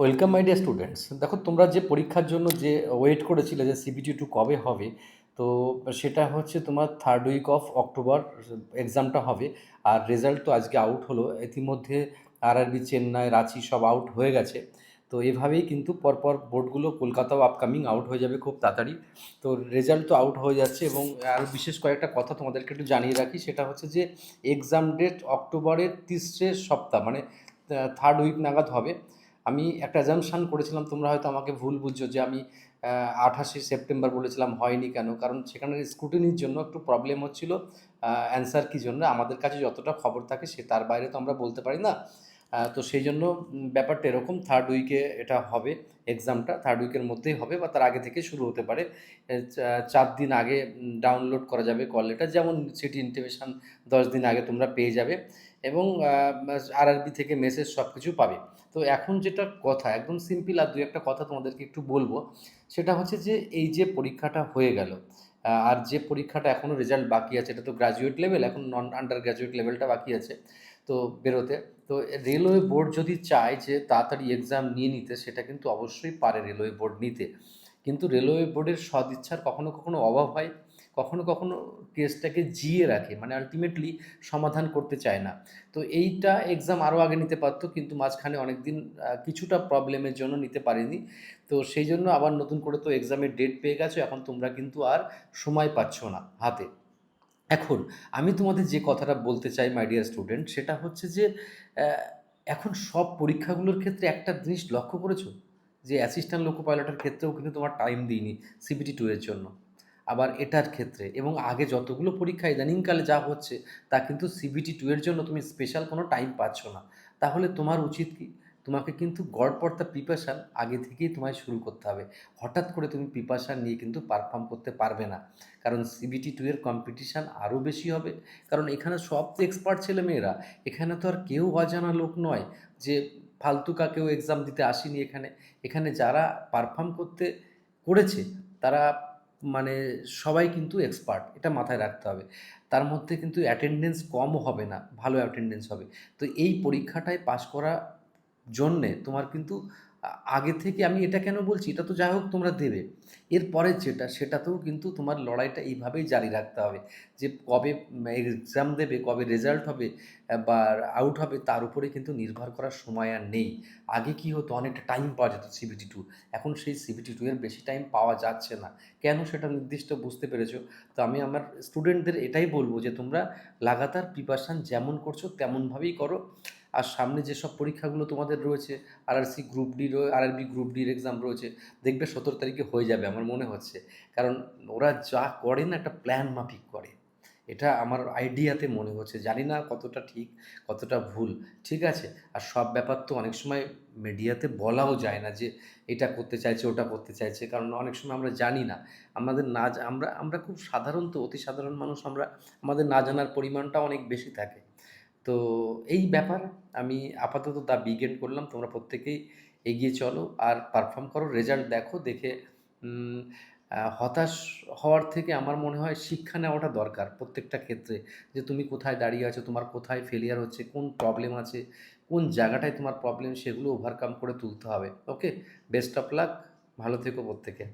Welcome my dear students দেখো, তোমরা যে পরীক্ষার জন্য যে ওয়েট করেছিলে যে সিবিটি টু কবে হবে, তো সেটা হচ্ছে তোমার থার্ড উইক অফ অক্টোবর এক্সামটা হবে। আর রেজাল্ট তো আজকে আউট হলো। ইতিমধ্যে আরআরবি চেন্নাই রাঁচি সব আউট হয়ে গেছে। তো এভাবেই কিন্তু পরপর বোর্ডগুলো কলকাতাও আপকামিং আউট হয়ে যাবে খুব তাড়াতাড়ি। তো রেজাল্ট তো আউট হয়ে যাচ্ছে এবং আরও বিশেষ কয়েকটা কথা তোমাদেরকে একটু জানিয়ে রাখি। সেটা হচ্ছে যে এক্সাম ডেট অক্টোবরের তিসরে সপ্তাহ মানে থার্ড উইক নাগাদ হবে। আমি একটা অ্যাজামশান করেছিলাম, তোমরা হয়তো আমাকে ভুল বুঝছ যে আমি আঠাশে সেপ্টেম্বর বলেছিলাম হয়নি কেন? কারণ সেখানে স্ক্রুটিনির জন্য একটু প্রবলেম হচ্ছিল অ্যান্সার কী জন্য? আমাদের কাছে যতটা খবর থাকে সে তার বাইরে তো আমরা বলতে পারি না। তো সেই জন্য ব্যাপারটা এরকম থার্ড উইকে এটা হবে এক্সামটা থার্ড উইকের মধ্যেই হবে বা তার আগে থেকে শুরু হতে পারে। চার দিন আগে ডাউনলোড করা যাবে কল লেটার যেমন সিটি ইন্টিমেশন দশ দিন আগে তোমরা পেয়ে যাবে। এবং আরআরবি থেকে মেসেজ সব কিছু পাবে। তো এখন যেটা কথা, একদম সিম্পল আর দু একটা কথা তোমাদেরকে একটু বলব, সেটা হচ্ছে যে, এই যে পরীক্ষাটা হয়ে গেল আর যে পরীক্ষাটা এখনও রেজাল্ট বাকি আছে, এটা তো গ্রাজুয়েট লেভেল এখন নন আন্ডার গ্রাজুয়েট লেভেলটা বাকি আছে, তো বেরোতে। তো রেলওয়ে বোর্ড যদি চায় যে, তাড়াতাড়ি এক্সাম নিয়ে নিতে, সেটা কিন্তু অবশ্যই পারে রেলওয়ে বোর্ড নিতে। কিন্তু রেলওয়ে বোর্ডের সদিচ্ছার কখনো কখনো অভাব হয়। কখনো কখনো কেসটাকে জিয়ে রাখে মানে আলটিমেটলি সমাধান করতে চায় না। তো এইটা এক্সাম আরও আগে নিতে পারতো, কিন্তু মাঝখানে অনেক দিন কিছুটা প্রবলেমের জন্য নিতে পারেনি। তো সেই জন্য আবার নতুন করে তো এক্সামের ডেট পেয়ে গেছো, এখন তোমরা কিন্তু আর সময় পাচ্ছ না হাতে। এখন আমি তোমাদের যে কথাটা বলতে চাই মাই ডিয়ার স্টুডেন্ট সেটা হচ্ছে যে এখন সব পরীক্ষাগুলোর ক্ষেত্রে একটা জিনিস লক্ষ্য করেছ? যে অ্যাসিস্ট্যান্ট লোকো পাইলটের ক্ষেত্রেও কিন্তু তোমার টাইম দিইনি সিবিটি টু এর জন্য। আবার এটার ক্ষেত্রে। এবং আগে যতগুলো পরীক্ষা ইদানিংকালে যা হচ্ছে, তা কিন্তু সিবিটি টু এর জন্য তুমি স্পেশাল কোনো টাইম পাচ্ছ না। তাহলে তোমার উচিত কি? তোমাকে কিন্তু গড়পড়তা প্রিপারেশান আগে থেকেই তোমায় শুরু করতে হবে। হঠাৎ করে তুমি প্রিপারেশান নিয়ে কিন্তু পারফর্ম করতে পারবে না। কারণ সিবিটি টু এর কম্পিটিশান আরও বেশি হবে। কারণ এখানে সব তো এক্সপার্ট ছেলে মেয়েরা। এখানে তো আর কেউ অজানা লোক নয় যে ফালতু কাকেও এক্সাম দিতে আসেনি এখানে। এখানে যারা পারফর্ম করতে করেছে, তারা মানে সবাই কিন্তু এক্সপার্ট এটা মাথায় রাখতে হবে। তার মধ্যে কিন্তু অ্যাটেন্ডেন্স কমও হবে না, ভালো অ্যাটেন্ডেন্স হবে। তো এই পরীক্ষাটায় পাশ করা জন্যে তোমার কিন্তু আগে থেকে আমি এটা কেন বলছি? এটা তো যাই হোক তোমরা দেবে। এরপরে যেটা, সেটাতেও কিন্তু তোমার লড়াইটা এইভাবেই জারি রাখতে হবে যে কবে এক্সাম দেবে, কবে রেজাল্ট হবে বা আউট হবে, তার উপরে কিন্তু নির্ভর করার সময় আর নেই। আগে কি হতো? অনেকটা টাইম পাওয়া যেত সিবিটি টু এখন সেই সিবিটি টু এর বেশি টাইম পাওয়া যাচ্ছে না। কেন সেটা নির্দিষ্ট বুঝতে পেরেছ? তো আমি আমার স্টুডেন্টদের এটাই বলব যে তোমরা লাগাতার প্রিপারেশান যেমন করছ, তেমনভাবেই করো। আর সামনে যেসব পরীক্ষাগুলো তোমাদের রয়েছে RRC group D RRB group ডির এক্সাম রয়েছে, দেখবে সতেরো তারিখে হয়ে যাবে আমার মনে হচ্ছে। কারণ ওরা যা করে না একটা প্ল্যান মাফিক করে। এটা আমার আইডিয়াতে মনে হচ্ছে। জানি না কতটা ঠিক, কতটা ভুল। ঠিক আছে? আর সব ব্যাপার তো অনেক সময় মিডিয়াতে বলাও যায় না যে এটা করতে চাইছে, ওটা করতে চাইছে। কারণ অনেক সময় আমরা জানি না। আমাদের না আমরা আমরা খুব সাধারণত অতি সাধারণ মানুষ। আমরা, আমাদের না জানার পরিমাণটা অনেক বেশি থাকে। তো এই ব্যাপার আমি আপাতত দা বিগেন করলাম। তোমরা প্রত্যেকেই এগিয়ে চলো আর পারফর্ম করো। রেজাল্ট দেখো, দেখে হতাশ হওয়ার থেকে আমার মনে হয় শিক্ষা নেওয়াটা দরকার প্রত্যেকটা ক্ষেত্রে। যে তুমি কোথায় দাঁড়িয়ে আছো, তোমার কোথায় ফেলিয়ার হচ্ছে, কোন প্রবলেম আছে, কোন জায়গাটায় তোমার প্রবলেম সেগুলো ওভারকাম করে তুলতে হবে। ওকে বেস্ট অফ লাক ভালো থেকো প্রত্যেকে।